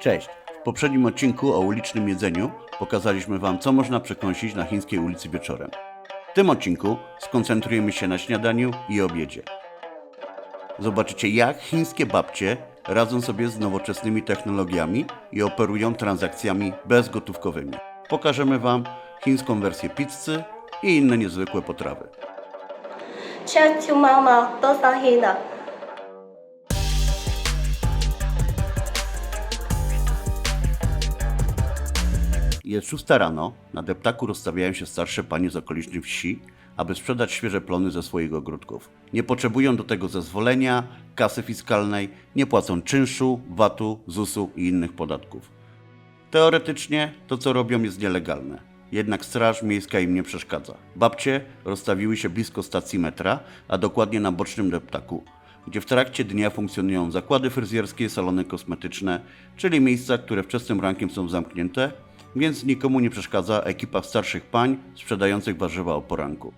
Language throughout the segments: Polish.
Cześć! W poprzednim odcinku o ulicznym jedzeniu pokazaliśmy Wam, co można przekąsić na chińskiej ulicy wieczorem. W tym odcinku skoncentrujemy się na śniadaniu i obiedzie. Zobaczycie, jak chińskie babcie radzą sobie z nowoczesnymi technologiami i operują transakcjami bezgotówkowymi. Pokażemy Wam chińską wersję pizzy i inne niezwykłe potrawy. Cześć, mama, to są Chiny. Jest szósta rano, na deptaku rozstawiają się starsze panie z okolicznych wsi, aby sprzedać świeże plony ze swoich ogródków. Nie potrzebują do tego zezwolenia, kasy fiskalnej, nie płacą czynszu, VAT-u, ZUS-u i innych podatków. Teoretycznie to, co robią, jest nielegalne. Jednak straż miejska im nie przeszkadza. Babcie rozstawiły się blisko stacji metra, a dokładnie na bocznym deptaku, gdzie w trakcie dnia funkcjonują zakłady fryzjerskie, salony kosmetyczne, czyli miejsca, które wczesnym rankiem są zamknięte, więc nikomu nie przeszkadza ekipa starszych pań sprzedających warzywa o poranku.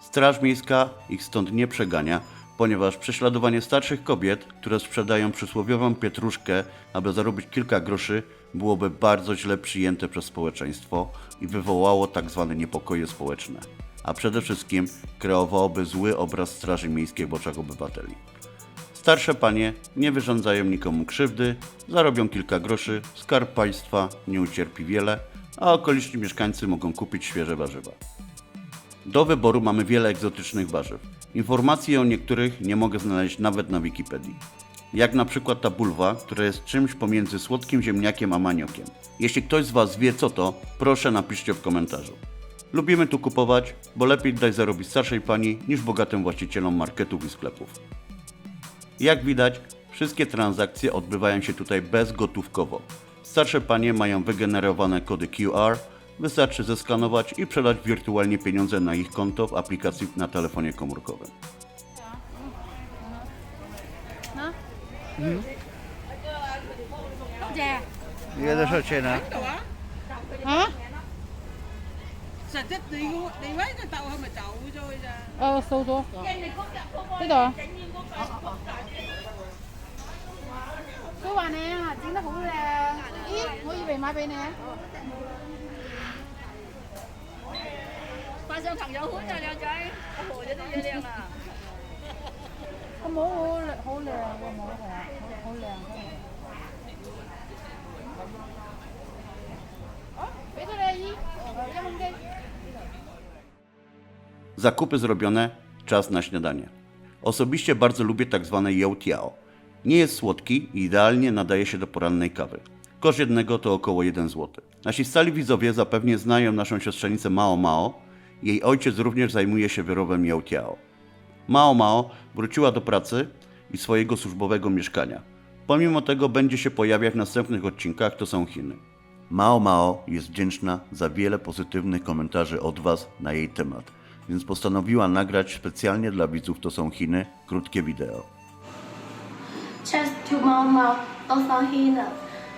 Straż miejska ich stąd nie przegania, ponieważ prześladowanie starszych kobiet, które sprzedają przysłowiową pietruszkę, aby zarobić kilka groszy, byłoby bardzo źle przyjęte przez społeczeństwo i wywołało tak zwane niepokoje społeczne, a przede wszystkim kreowałoby zły obraz Straży Miejskiej w oczach obywateli. Starsze panie nie wyrządzają nikomu krzywdy, zarobią kilka groszy, skarb państwa nie ucierpi wiele, a okoliczni mieszkańcy mogą kupić świeże warzywa. Do wyboru mamy wiele egzotycznych warzyw. Informacji o niektórych nie mogę znaleźć nawet na Wikipedii. Jak na przykład ta bulwa, która jest czymś pomiędzy słodkim ziemniakiem a maniokiem. Jeśli ktoś z Was wie co to, proszę napiszcie w komentarzu. Lubimy tu kupować, bo lepiej dać zarobić starszej pani niż bogatym właścicielom marketów i sklepów. Jak widać, wszystkie transakcje odbywają się tutaj bezgotówkowo. Starsze panie mają wygenerowane kody QR, wystarczy zeskanować i przelać wirtualnie pieniądze na ich konto w aplikacji na telefonie komórkowym. No? Mhm. Gdzie? Jedę szociena. A? No. Hmm? 實質你個你位個竇係咪走咗㗎咋 sâu 咗。呢度啊。佢話你啊整得好靚。咦我以為買俾你啊。扮上朋友款啊，靚仔，阿婆有啲嘢靚啊！個帽好靚好靚個帽係啊好好靚 Zakupy zrobione, czas na śniadanie. Osobiście bardzo lubię tak zwane youtiao. Nie jest słodki i idealnie nadaje się do porannej kawy. Koszt jednego to około 1 zł. Nasi stali widzowie zapewnie znają naszą siostrzenicę Mao Mao. Jej ojciec również zajmuje się wyrobem youtiao. Mao Mao wróciła do pracy i swojego służbowego mieszkania. Pomimo tego będzie się pojawiać w następnych odcinkach To są Chiny. Mao Mao jest wdzięczna za wiele pozytywnych komentarzy od Was na jej temat, więc postanowiła nagrać specjalnie dla widzów To są Chiny krótkie wideo. 吃熊猫猫多桑希呢。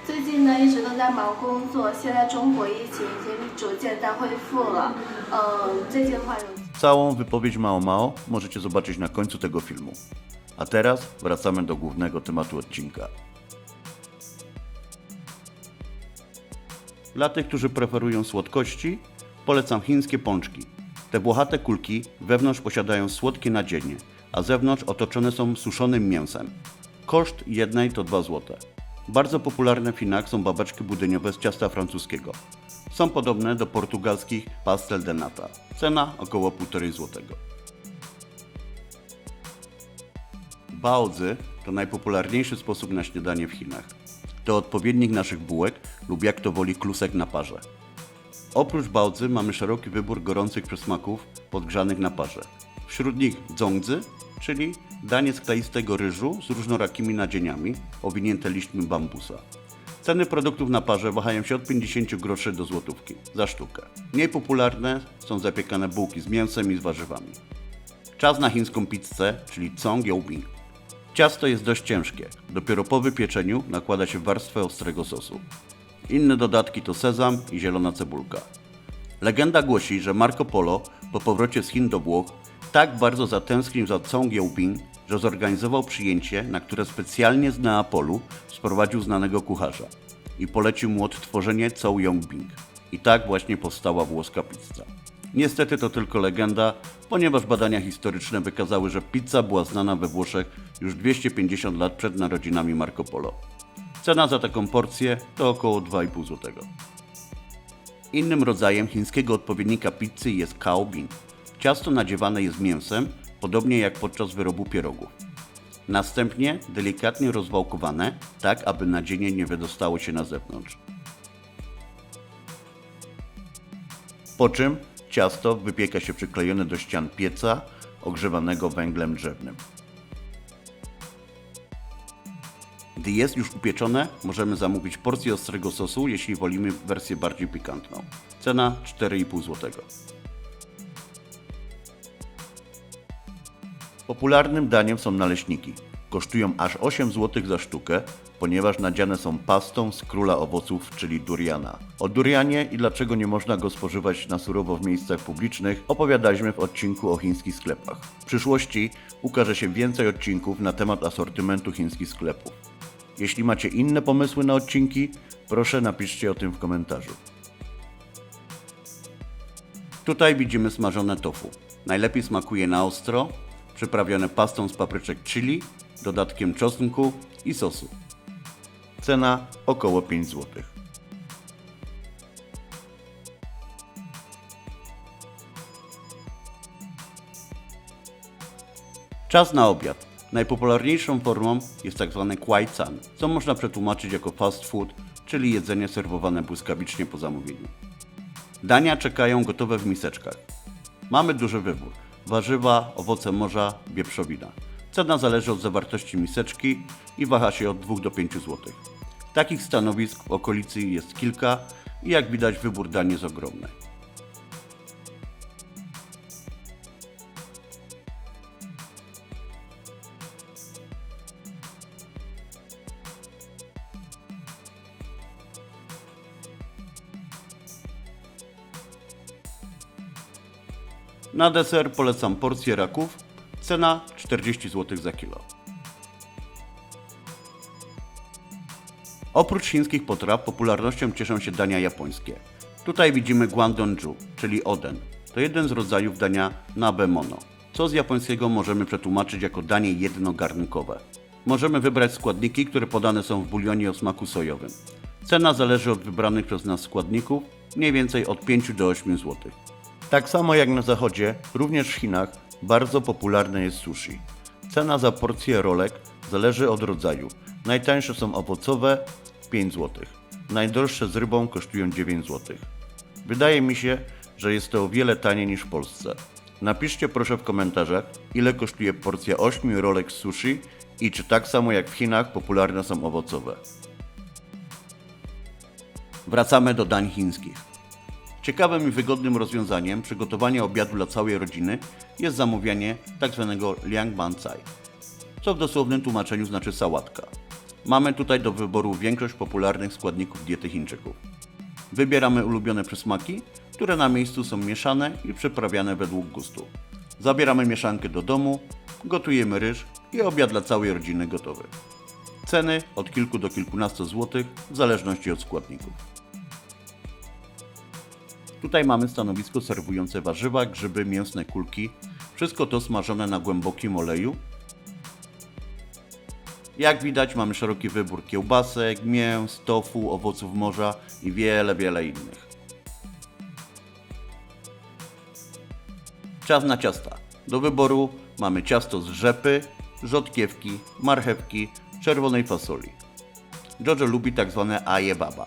最近呢一直都在忙工作，现在中国疫情已经逐渐在恢复了。嗯，最近的话有 Całą wypowiedź Mao Mao możecie zobaczyć na końcu tego filmu. A teraz wracamy do głównego tematu odcinka. Dla tych, którzy preferują słodkości, polecam chińskie pączki. Te włochate kulki wewnątrz posiadają słodkie nadzienie, a zewnątrz otoczone są suszonym mięsem. Koszt jednej to 2 zł. Bardzo popularne w Chinach są babeczki budyniowe z ciasta francuskiego. Są podobne do portugalskich pastel de nata. Cena około 1,5 zł. Baozy to najpopularniejszy sposób na śniadanie w Chinach. To odpowiednik naszych bułek lub jak to woli klusek na parze. Oprócz baozy mamy szeroki wybór gorących przysmaków podgrzanych na parze. Wśród nich dzongzy, czyli danie z kleistego ryżu z różnorakimi nadzieniami, owinięte liśćmi bambusa. Ceny produktów na parze wahają się od 50 groszy do złotówki za sztukę. Mniej popularne są zapiekane bułki z mięsem i z warzywami. Czas na chińską pizzę, czyli cong youbing. Ciasto jest dość ciężkie. Dopiero po wypieczeniu nakłada się warstwę ostrego sosu. Inne dodatki to sezam i zielona cebulka. Legenda głosi, że Marco Polo po powrocie z Chin do Włoch tak bardzo zatęsknił za Cong Youping, że zorganizował przyjęcie, na które specjalnie z Neapolu sprowadził znanego kucharza. i polecił mu odtworzenie Cow Yong Bing. I tak właśnie powstała włoska pizza. Niestety to tylko legenda, ponieważ badania historyczne wykazały, że pizza była znana we Włoszech już 250 lat przed narodzinami Marco Polo. Cena za taką porcję to około 2,5 zł. Innym rodzajem chińskiego odpowiednika pizzy jest kao bin. Ciasto nadziewane jest mięsem, podobnie jak podczas wyrobu pierogów. Następnie delikatnie rozwałkowane, tak aby nadzienie nie wydostało się na zewnątrz. Po czym ciasto wypieka się przyklejone do ścian pieca ogrzewanego węglem drzewnym. Gdy jest już upieczone, możemy zamówić porcję ostrego sosu, jeśli wolimy wersję bardziej pikantną. Cena 4,5 zł. Popularnym daniem są naleśniki. Kosztują aż 8 zł za sztukę, ponieważ nadziane są pastą z króla owoców, czyli duriana. O durianie i dlaczego nie można go spożywać na surowo w miejscach publicznych opowiadaliśmy w odcinku o chińskich sklepach. W przyszłości ukaże się więcej odcinków na temat asortymentu chińskich sklepów. Jeśli macie inne pomysły na odcinki, proszę napiszcie o tym w komentarzu. Tutaj widzimy smażone tofu. Najlepiej smakuje na ostro, przyprawione pastą z papryczek chili, dodatkiem czosnku i sosu. Cena około 5 zł. Czas na obiad. Najpopularniejszą formą jest tzw. kwajcan, co można przetłumaczyć jako fast food, czyli jedzenie serwowane błyskawicznie po zamówieniu. Dania czekają gotowe w miseczkach. Mamy duży wybór: warzywa, owoce morza, wieprzowina. Cena zależy od zawartości miseczki i waha się od 2 do 5 zł. Takich stanowisk w okolicy jest kilka i jak widać wybór dań jest ogromny. Na deser polecam porcję raków. Cena 40 zł za kilo. Oprócz chińskich potraw popularnością cieszą się dania japońskie. Tutaj widzimy guandonju, czyli oden. To jeden z rodzajów dania nabemono, co z japońskiego możemy przetłumaczyć jako danie jednogarnkowe. Możemy wybrać składniki, które podane są w bulionie o smaku sojowym. Cena zależy od wybranych przez nas składników, mniej więcej od 5 do 8 zł. Tak samo jak na zachodzie, również w Chinach bardzo popularne jest sushi. Cena za porcję rolek zależy od rodzaju. Najtańsze są owocowe 5 zł. Najdroższe z rybą kosztują 9 zł. Wydaje mi się, że jest to o wiele taniej niż w Polsce. Napiszcie proszę w komentarzach, ile kosztuje porcja 8 rolek sushi i czy tak samo jak w Chinach popularne są owocowe. Wracamy do dań chińskich. Ciekawym i wygodnym rozwiązaniem przygotowania obiadu dla całej rodziny jest zamawianie tzw. liang ban cai, co w dosłownym tłumaczeniu znaczy sałatka. Mamy tutaj do wyboru większość popularnych składników diety Chińczyków. Wybieramy ulubione przysmaki, które na miejscu są mieszane i przyprawiane według gustu. Zabieramy mieszankę do domu, gotujemy ryż i obiad dla całej rodziny gotowy. Ceny od kilku do kilkunastu złotych w zależności od składników. Tutaj mamy stanowisko serwujące warzywa, grzyby, mięsne kulki. Wszystko to smażone na głębokim oleju. Jak widać mamy szeroki wybór kiełbasek, mięs, tofu, owoców morza i wiele, wiele innych. Czas na ciasta. Do wyboru mamy ciasto z rzepy, rzodkiewki, marchewki, czerwonej fasoli. Jojo lubi tak zwane aje baba.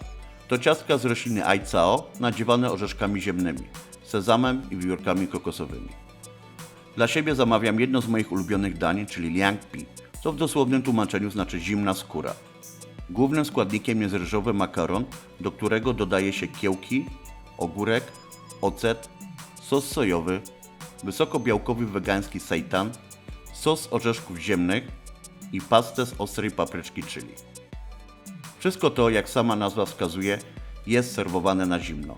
To ciastka z rośliny ajcao nadziewane orzeszkami ziemnymi, sezamem i wiórkami kokosowymi. Dla siebie zamawiam jedno z moich ulubionych dań, czyli liang pi, co w dosłownym tłumaczeniu znaczy zimna skóra. Głównym składnikiem jest ryżowy makaron, do którego dodaje się kiełki, ogórek, ocet, sos sojowy, wysokobiałkowy wegański seitan, sos orzeszków ziemnych i pastę z ostrej papryczki chili. Wszystko to, jak sama nazwa wskazuje, jest serwowane na zimno.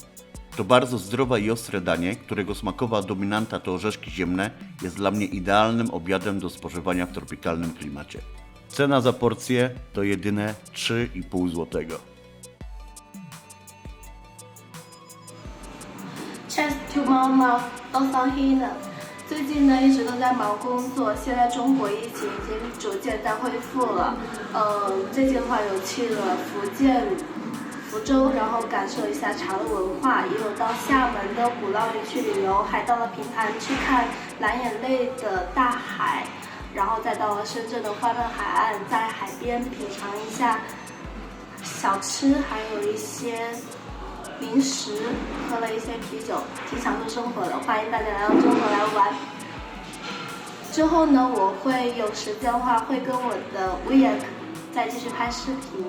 To bardzo zdrowe i ostre danie, którego smakowa dominanta to orzeszki ziemne, jest dla mnie idealnym obiadem do spożywania w tropikalnym klimacie. Cena za porcję to jedyne 3,5 zł. Cześć, tu to są Chiny. 最近呢一直都在忙工作，现在中国疫情已经逐渐在恢复了。嗯，最近的话有去了福建福州，然后感受一下茶的文化，也有到厦门的鼓浪屿去旅游，还到了平潭去看蓝眼泪的大海，然后再到了深圳的欢乐海岸，在海边品尝一下小吃，还有一些零食，喝了一些啤酒，挺享受生活的。欢迎大家来到中国来玩。之后呢，我会有时间的话，会跟我的 w e 再继续拍视频。